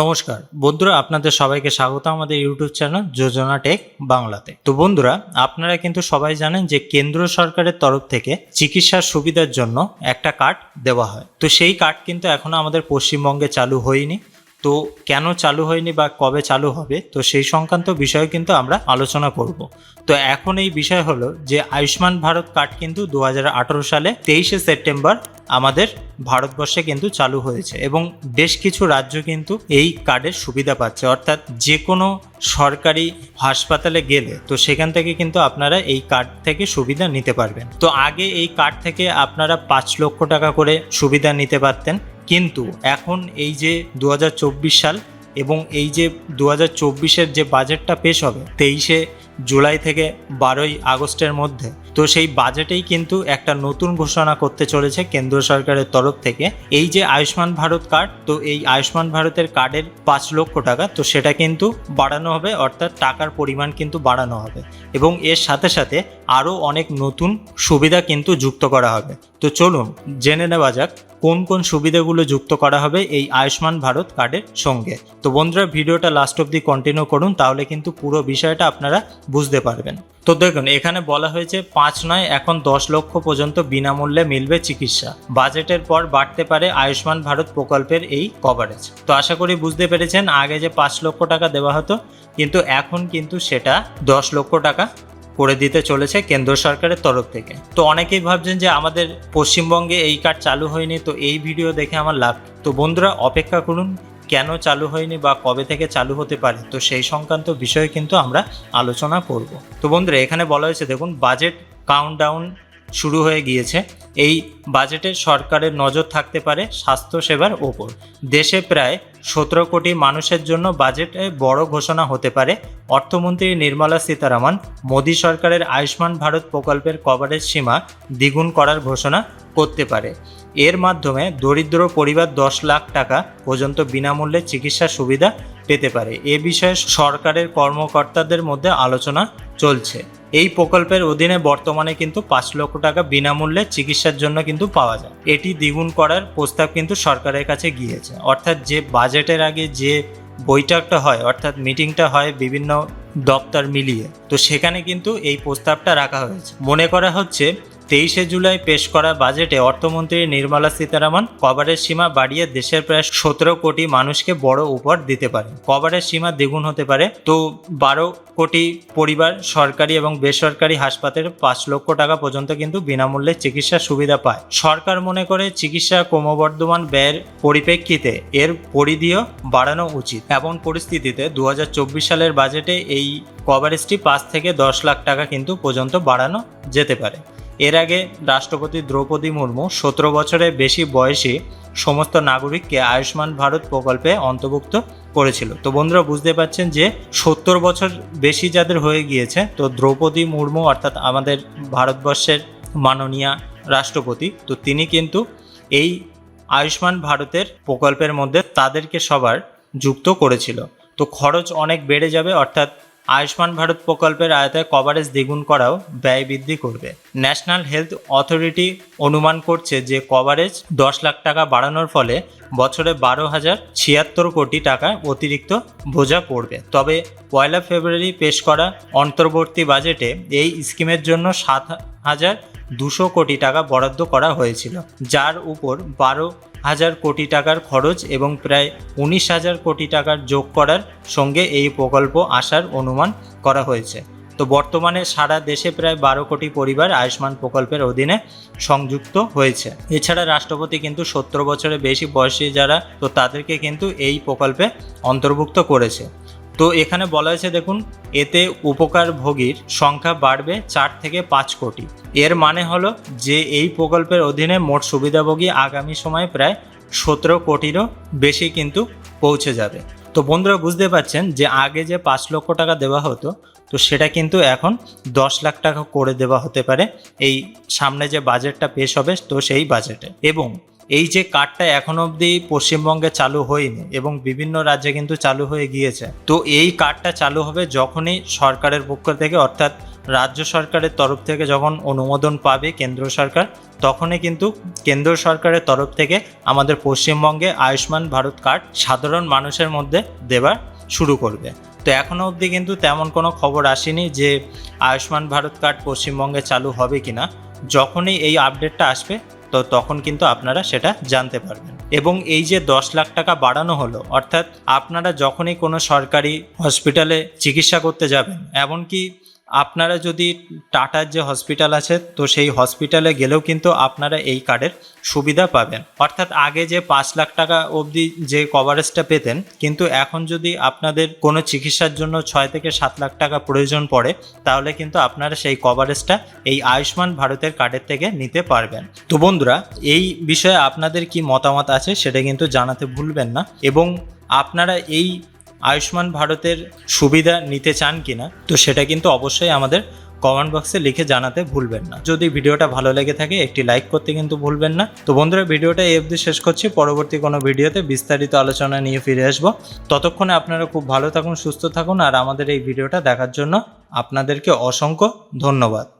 নমস্কার। বন্ধুরা, আপনাদের সবাইকে স্বাগত আমাদের ইউটিউব চ্যানেল যোজনা টেক বাংলাতে। তো বন্ধুরা, আপনারা কিন্তু সবাই জানেন যে কেন্দ্র সরকারের তরফ থেকে চিকিৎসার সুবিধার জন্য একটা কার্ড দেওয়া হয়। তো সেই কার্ড কিন্তু এখনও আমাদের পশ্চিমবঙ্গে চালু হয়নি। তো কেন চালু হয়নি বা কবে চালু হবে? তো সেই সংক্রান্ত বিষয়ে কিন্তু আমরা আলোচনা করব। তো এখন এই বিষয় হলো যে আয়ুষ্মান ভারত কার্ড কিন্তু দু হাজার আঠারো সালে তেইশে সেপ্টেম্বর আমাদের ভারতবর্ষে কিন্তু চালু হয়েছে এবং বেশ কিছু রাজ্য কিন্তু এই কার্ডের সুবিধা পাচ্ছে। অর্থাৎ যে কোনো সরকারি হাসপাতালে গেলে তো সেখান থেকে কিন্তু আপনারা এই কার্ড থেকে সুবিধা নিতে পারবেন। তো আগে এই কার্ড থেকে আপনারা পাঁচ লক্ষ টাকা করে সুবিধা নিতে পারতেন। কিন্তু এখন এই যে দু হাজার চব্বিশ সাল এবং এই যে দু হাজার যে বাজেটটা পেশ হবে তেইশে জুলাই থেকে বারোই আগস্টের মধ্যে, তো সেই বাজেটেই কিন্তু একটা নতুন ঘোষণা করতে চলেছে কেন্দ্র সরকারের তরফ থেকে। এই যে আয়ুষ্মান ভারত কার্ড, তো এই আয়ুষ্মান ভারতের কার্ডের পাঁচ লক্ষ টাকা, তো সেটা কিন্তু বাড়ানো হবে, অর্থাৎ টাকার পরিমাণ কিন্তু বাড়ানো হবে। এবং এর সাথে সাথে আরও অনেক নতুন সুবিধা কিন্তু যুক্ত করা হবে। তো চলুন, জেনে নেওয়া যাক কোন কোন সুবিধাগুলো যুক্ত করা হবে এই আয়ুষ্মান ভারত কার্ডের সঙ্গে। তো বন্ধুরা, ভিডিওটা লাস্ট অব্দি কন্টিনিউ করুন, তাহলে কিন্তু পুরো বিষয়টা আপনারা বুঝতে পারবেন। তো দেখুন, এখানে বলা হয়েছে পাঁচ নয়, এখন দশ লক্ষ পর্যন্ত বিনামূল্যে মিলবে চিকিৎসা। বাজেটের পর বাড়তে পারে আয়ুষ্মান ভারত প্রকল্পের এই কভারেজ তো আশা করি বুঝতে পেরেছেন, আগে যে পাঁচ লক্ষ টাকা দেওয়া হতো, কিন্তু এখন কিন্তু সেটা দশ লক্ষ টাকা করে দিতে চলেছে কেন্দ্র সরকারের তরফ থেকে। তো অনেকেই ভাবছেন যে আমাদের পশ্চিমবঙ্গে এই কার্ড চালু হয়নি, তো এই ভিডিও দেখে আমার লাভ তো বন্ধুরা, অপেক্ষা করুন, কেন চালু হয়নি বা কবে থেকে চালু হতে পারে? তো সেই সংক্রান্ত বিষয়ে কিন্তু আমরা আলোচনা করব। তো বন্ধুরা, এখানে বলা হয়েছে, দেখুন বাজেট কাউন্টডাউন শুরু হয়ে গিয়েছে। এই বাজেটে সরকারের নজর থাকতে পারে স্বাস্থ্যসেবার ওপর। দেশে প্রায় সতেরো কোটি মানুষের জন্য বাজেটে বড় ঘোষণা হতে পারে অর্থমন্ত্রী নির্মলা সীতারামন। মোদী সরকারের আয়ুষ্মান ভারত প্রকল্পের কভারেজ সীমা দ্বিগুণ করার ঘোষণা করতে পারে। এর মাধ্যমে দরিদ্র পরিবার দশ লাখ টাকা পর্যন্ত বিনামূল্যে চিকিৎসা সুবিধা পেতে পারে। এ বিষয়ে সরকারের কর্মকর্তাদের মধ্যে আলোচনা চলছে। এই প্রকল্পের অধীনে বর্তমানে কিন্তু পাঁচ লক্ষ টাকা বিনামূল্যে চিকিৎসার জন্য কিন্তু পাওয়া যায়। এটি দ্বিগুণ করার প্রস্তাব কিন্তু সরকারের কাছে গিয়েছে। অর্থাৎ যে বাজেটের আগে যে বৈঠকটা হয়, অর্থাৎ মিটিংটা হয় বিভিন্ন দপ্তর মিলিয়ে, তো সেখানে কিন্তু এই প্রস্তাবটা রাখা হয়েছে। মনে করা হচ্ছে তেইশে জুলাই পেশ করা বাজেটে অর্থমন্ত্রী নির্মলা সীতারামন কভারের সীমা বাড়িয়ে দেশের প্রায় সতেরো কোটি মানুষকে বড় উপহার দিতে পারে কভারের সীমা দ্বিগুণ হতে পারে। তো বারো কোটি পরিবার সরকারি এবং বেসরকারি হাসপাতালে পাঁচ লক্ষ টাকা পর্যন্ত কিন্তু বিনামূল্যে চিকিৎসার সুবিধা পায়। সরকার মনে করে চিকিৎসা ক্রমবর্ধমান ব্যয়ের পরিপ্রেক্ষিতে এর পরিধিও বাড়ানো উচিত। এমন পরিস্থিতিতে দু হাজার চব্বিশ সালের বাজেটে এই কভারেজটি পাঁচ থেকে দশ লাখ টাকা কিন্তু পর্যন্ত বাড়ানো যেতে পারে। এর আগে রাষ্ট্রপতি দ্রৌপদী মুর্মু সতেরো বছরের বেশি বয়সী সমস্ত নাগরিককে আয়ুষ্মান ভারত প্রকল্পে অন্তর্ভুক্ত করেছিল। তো বন্ধুরা, বুঝতে পারছেন যে সত্তর বছর বেশি যাদের হয়ে গিয়েছে, তো দ্রৌপদী মুর্মু অর্থাৎ আমাদের ভারতবর্ষের মাননীয়া রাষ্ট্রপতি, তো তিনি কিন্তু এই আয়ুষ্মান ভারতের প্রকল্পের মধ্যে তাদেরকে সবার যুক্ত করেছিল। তো খরচ অনেক বেড়ে যাবে, অর্থাৎ আয়ুষ্মান ভারত প্রকল্পের আয়তায় কভারেজ দ্বিগুণ করাও ব্যয় বৃদ্ধি করবে। ন্যাশনাল হেলথ অথরিটি অনুমান করছে যে কভারেজ দশ লাখ টাকা বাড়ানোর ফলে বছরে বারো হাজার ছিয়াত্তর কোটি টাকা অতিরিক্ত বোঝা পড়বে। তবে পয়লা ফেব্রুয়ারি পেশ করা অন্তর্বর্তী বাজেটে এই স্কিমের জন্য সাত হাজার দুশো কোটি টাকা বরাদ্দ করা হয়েছিল, যার উপর বারো হাজার কোটি টাকার খরচ এবং প্রায় উনিশ হাজার কোটি টাকার যোগ করার সঙ্গে এই প্রকল্প আসার অনুমান করা হয়েছে। তো বর্তমানে সারা দেশে প্রায় বারো কোটি পরিবার আয়ুষ্মান প্রকল্পের অধীনে সংযুক্ত হয়েছে। এছাড়া রাষ্ট্রপতি কিন্তু সত্তর বছরের বেশি বয়সী যারা, তো তাদেরকে কিন্তু এই প্রকল্পে অন্তর্ভুক্ত করেছে। তো এখানে বলা হয়েছে, দেখুন, এতে উপকারভোগীর সংখ্যা বাড়বে চার থেকে পাঁচ কোটি। এর মানে হলো যে এই প্রকল্পের অধীনে মোট সুবিধাভোগী আগামী সময়ে প্রায় সতেরো কোটিরও বেশি কিন্তু পৌঁছে যাবে। তো বন্ধুরা, বুঝতে পারছেন যে আগে যে পাঁচ লক্ষ টাকা দেওয়া হতো, তো সেটা কিন্তু এখন দশ লাখ টাকা করে দেওয়া হতে পারে। এই সামনে যে বাজেটটা পেশ হবে, তো সেই বাজেটে। এবং এই যে কার্ডটা এখন অবধি পশ্চিমবঙ্গে চালু হয়নি এবং বিভিন্ন রাজ্যে কিন্তু চালু হয়ে গিয়েছে, তো এই কার্ডটা চালু হবে যখনই সরকারের পক্ষ থেকে, অর্থাৎ রাজ্য সরকারের তরফ থেকে যখন অনুমোদন পাবে কেন্দ্র সরকার, তখনই কিন্তু কেন্দ্র সরকারের তরফ থেকে আমাদের পশ্চিমবঙ্গে আয়ুষ্মান ভারত কার্ড সাধারণ মানুষের মধ্যে দেবার শুরু করবে। তো এখনও অবধি কিন্তু তেমন কোনো খবর আসেনি যে আয়ুষ্মান ভারত কার্ড পশ্চিমবঙ্গে চালু হবে কিনা। যখনই এই আপডেটটা আসবে তো তখন কিন্তু আপনারা সেটা জানতে পারবেন। এবং এই যে দশ লাখ টাকা বাড়ানো হলো, অর্থাৎ আপনারা যখনই কোনো সরকারি হসপিটালে চিকিৎসা করতে যাবেন, এমনকি আপনারা যদি টাটার যে হসপিটাল আছে, তো সেই হসপিটালে গেলেও কিন্তু আপনারা এই কার্ডের সুবিধা পাবেন। অর্থাৎ আগে যে পাঁচ লাখ টাকা অবধি যে কভারেজটা পেতেন, কিন্তু এখন যদি আপনাদের কোনো চিকিৎসার জন্য ছয় থেকে সাত লাখ টাকা প্রয়োজন পড়ে, তাহলে কিন্তু আপনারা সেই কভারেজটা এই আয়ুষ্মান ভারতের কার্ডের থেকে নিতে পারবেন। তো বন্ধুরা, এই বিষয়ে আপনাদের কি মতামত আছে, সেটা কিন্তু জানাতে ভুলবেন না। এবং আপনারা এই আয়ুষ্মান ভারতের সুবিধা নিতে চান কিনা, তো সেটা কিন্তু অবশ্যই আমাদের কমেন্ট বক্সে লিখে জানাতে ভুলবেন না। যদি ভিডিওটা ভালো লেগে থাকে, একটি লাইক করতে কিন্তু ভুলবেন না। তো বন্ধুরা, ভিডিওটা এই অবধি শেষ করছি। পরবর্তী কোনো ভিডিওতে বিস্তারিত আলোচনা নিয়ে ফিরে আসব। ততক্ষণে আপনারা খুব ভালো থাকুন, সুস্থ থাকুন, আর আমাদের এই ভিডিওটা দেখার জন্য আপনাদেরকে অসংখ্য ধন্যবাদ।